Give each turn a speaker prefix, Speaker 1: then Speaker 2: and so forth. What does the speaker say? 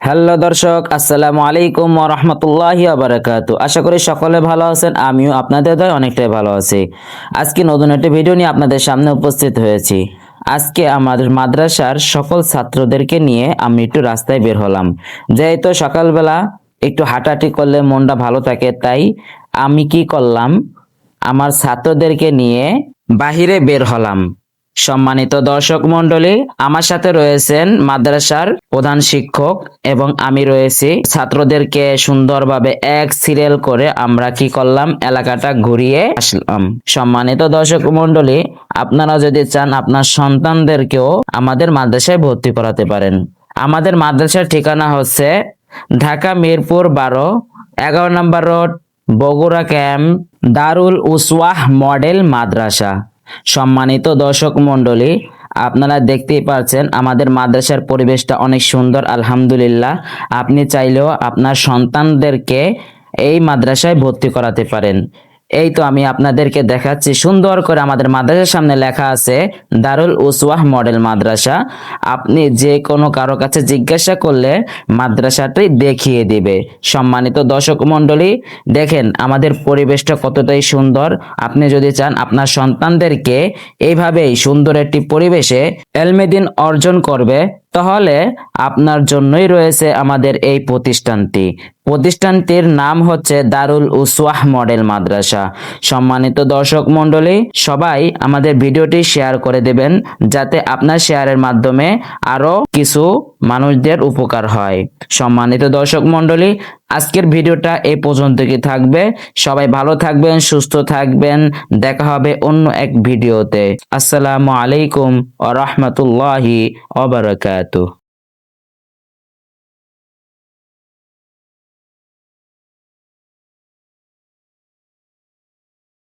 Speaker 1: Hello দর্শক, আসসালামু আলাইকুম রহমতুল্লাহি আবরাকাত আশা করি সকলে ভালো আছেন, আমিও আপনাদের দয় অনেকটাই ভালো আছি। আজকে নতুন একটি ভিডিও নিয়ে আপনাদের সামনে উপস্থিত হয়েছি। আজকে আমাদের মাদ্রাসার সকল ছাত্রদেরকে নিয়ে আমি একটু রাস্তায় বের হলাম। যেহেতু সকালবেলা একটু হাঁটাহাঁটি করলে মনটা ভালো থাকে, তাই আমি কি করলাম, আমার ছাত্রদেরকে নিয়ে বাহিরে বের হলাম। সম্মানিত দর্শক মন্ডলী আমার সাথে রয়েছেন মাদ্রাসার প্রধান শিক্ষক এবং আমি রয়েছি ছাত্রদেরকে সুন্দরভাবে এক সিরিয়াল করে আমরা কি করলাম, এলাকাটা ঘুরিয়ে আসলাম। সম্মানিত দর্শক মন্ডলী আপনারা যদি চান আপনার সন্তানদেরকেও আমাদের মাদ্রাসায় ভর্তি করাতে পারেন। আমাদের মাদ্রাসার ঠিকানা হচ্ছে ঢাকা মিরপুর বারো, এগারো নম্বর road, Bogura camp, Darul Uswah model Madrasa. সম্মানিত দর্শক মণ্ডলী, আপনারা দেখতেই পারছেন আমাদের মাদ্রাসার পরিবেশটা অনেক সুন্দর, আলহামদুলিল্লাহ। আপনি চাইলেও আপনার সন্তানদেরকে এই মাদ্রাসায় ভর্তি করাতে পারেন। এই তো আমি আপনাদেরকে দেখাচ্ছি। সুন্দর করে আমাদের মাদ্রাসার সামনে লেখা আছে, দারুল উসওয়াহ মডেল মাদ্রাসা। আপনি যে কোনো কারও কাছে জিজ্ঞাসা করলে মাদ্রাসাটি দেখিয়ে দিবে। সম্মানিত দর্শক মণ্ডলী, দেখেন আমাদের পরিবেশটা কতটাই সুন্দর। আপনি যদি চান আপনার সন্তানদেরকে এইভাবেই সুন্দর একটি পরিবেশে এলমেদিন অর্জন করবে তাহলে আপনার জন্যই রয়েছে আমাদের এই প্রতিষ্ঠানটি। প্রতিষ্ঠানটির নাম হচ্ছে দারুল উসওয়াহ মডেল মাদ্রাসা। সম্মানিত দর্শক মণ্ডলী, সবাই আমাদের ভিডিওটি শেয়ার করে দেবেন যাতে আপনার শেয়ারের মাধ্যমে আরও কিছু মানুষদের উপকার হয়। সম্মানিত দর্শক মণ্ডলী আজকের ভিডিওটা এ পর্যন্ত কি থাকবে। সবাই ভালো থাকবেন, সুস্থ থাকবেন। দেখা হবে অন্য এক ভিডিওতে। আসসালামু আলাইকুম ওয়া রাহমাতুল্লাহি ওয়া